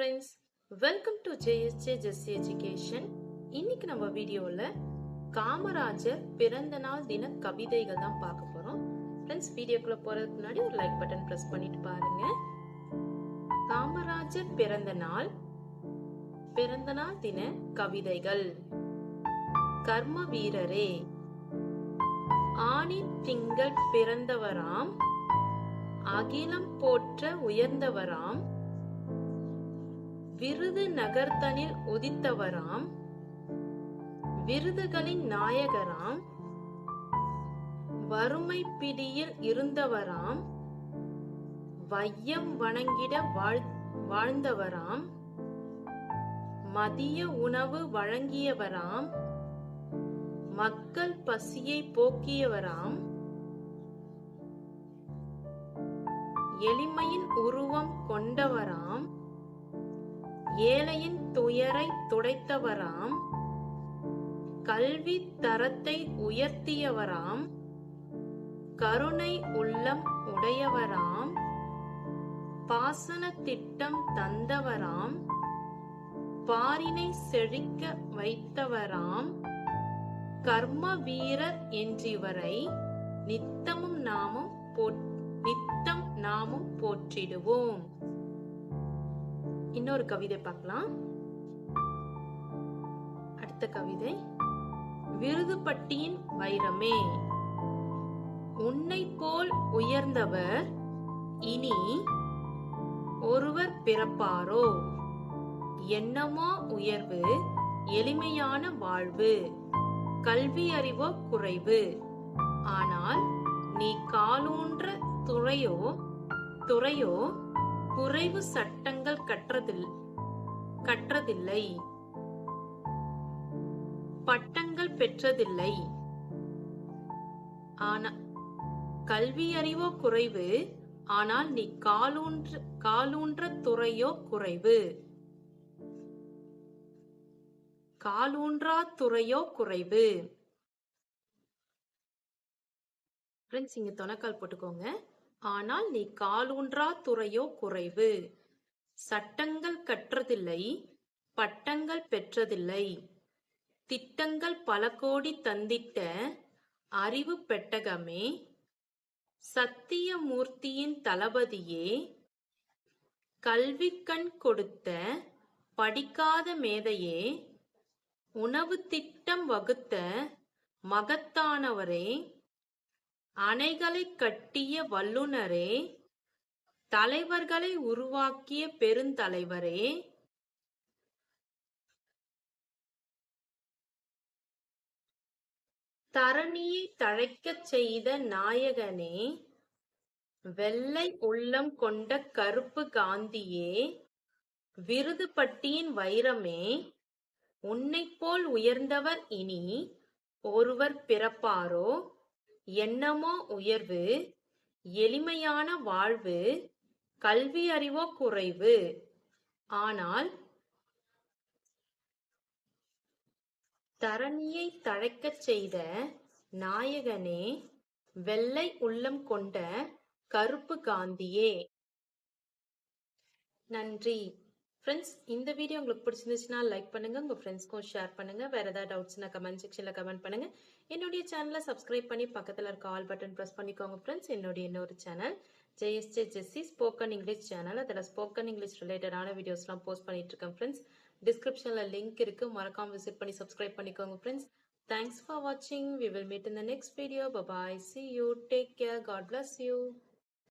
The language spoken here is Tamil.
Friends welcome to JSJ Jessy education இன்னைக்கு நம்ம வீடியோவில் காமராஜர் பிறந்த நாள் தின கவிதைகள் தான் பார்க்க போகிறோம் ஃப்ரெண்ட்ஸ் வீடியோக்குள்ளே போகிறதுக்கு முன்னாடி ஒரு லைக் பட்டன் ப்ரெஸ் பண்ணிட்டு பாருங்க. காமராஜர் பிறந்த நாள் பிறந்த நாள் தின கவிதைகள். கர்ம வீரரே ஆணி திங்கள் பிறந்தவராம் அகிலம் போற்ற உயர்ந்தவராம் விருது நகர்த்தனில் உதித்தவராம் விருதுகளின் நாயகராம் வறுமை பிடியில் இருந்தவராம் வையம் வணங்கிட வாழ் வாழ்ந்தவராம் மதிய உணவு வழங்கியவராம் மக்கள் பசியை போக்கியவராம் எளிமையின் உருவம் கொண்டவராம் ஏழையின் துயரை துடைத்தவராம். கல்வி தரத்தை உயர்த்தியவராம். கருணை உள்ளம் உடையவராம். பாசன திட்டம் தந்தவராம். பாரினை செழிக்க வைத்தவராம். கர்ம வீரர் என்றிவரை நித்தமும் நாமும் நித்தம் நாமும் போற்றிடுவோம். இன்னொரு கவிதை பார்க்கலாம். அடுத்த கவிதை. விருதுப்பட்டியின் வைரமே. உன்னை போல் உயர்ந்தவர் இனி ஒருவர் பிறப்பாரோ? என்னமோ உயர்வு எளிமையான வாழ்வு கல்வி அறிவோ குறைவு. ஆனால் நீ காலூன்ற துறையோ துறையோ குறைவு சட்டங்கள் கற்றதில் கற்றதில்லை. பட்டங்கள் பெற்றதில்லை. ஆனா கல்வி அறிவோ குறைவு ஆனால் நீ காலூன்ற காலூன்ற துறையோ குறைவு. காலூன்றா துறையோ குறைவு. ஃப்ரெண்ட்ஸ் இங்க தொணக்கால் போட்டுக்கோங்க. ஆனால் நீ காலூன்றா துறையோ குறைவு. சட்டங்கள் கற்றதில்லை பட்டங்கள் பெற்றதில்லை. திட்டங்கள் பல கோடி தந்திட்ட அறிவு பெட்டகமே சத்தியமூர்த்தியின் தளபதியே கல்வி கண் கொடுத்த படிக்காத மேதையே உணவு திட்டம் வகுத்த மகத்தானவரே அணைகளை கட்டிய வல்லுனரே தலைவர்களை உருவாக்கிய பெருந்தலைவரே தரணியை தழைக்கச் செய்த நாயகனே வெள்ளை உள்ளம் கொண்ட கருப்பு காந்தியே விருதுப்பட்டியின் வைரமே உன்னைப் போல் உயர்ந்தவர் இனி ஒருவர் பிறப்பாரோ? எண்ணமோ உயர்வு எளிமையான வாழ்வு கல்வி அறிவோ குறைவு. ஆனால் தரணியை தழைக்கச் செய்த நாயகனே வெள்ளை உள்ளம் கொண்ட கருப்பு காந்தியே. நன்றி. ஃப்ரெண்ட்ஸ் இந்த வீடியோ உங்களுக்கு பிடிச்சிருந்துச்சுன்னா லைக் பண்ணுங்க உங்க ஃப்ரெண்ட்ஸ்க்கும் ஷேர் பண்ணுங்க. வேற ஏதாவது டவுட்ஸ்னா கமெண்ட் செக்ஷன்ல கமெண்ட் பண்ணுங்க. என்னுடைய சேனலை சப்ஸ்கிரைப் பண்ணி பக்கத்துல இருக்க ஆல் பட்டன் பிரஸ் பண்ணிக்கோங்க ஃப்ரெண்ட்ஸ் என்னுடைய இன்னொரு channel JSJ Jessy spoken English channel அதில் ஸ்போக்கன் இங்கிலீஷ் ரிலேட்டடான வீடியோஸ்லாம் போஸ்ட் பண்ணிட்டு இருக்கேன் ஃப்ரெண்ட்ஸ் டிஸ்கிரிப்ஷன்ல லிங்க் இருக்கு. மறக்காம விசிட் பண்ணி சப்ஸ்கிரைப் பண்ணிக்கோங்க ஃப்ரெண்ட்ஸ் தேங்க்ஸ் ஃபார் வாட்சிங் we will meet in the next video bye see you take care God bless you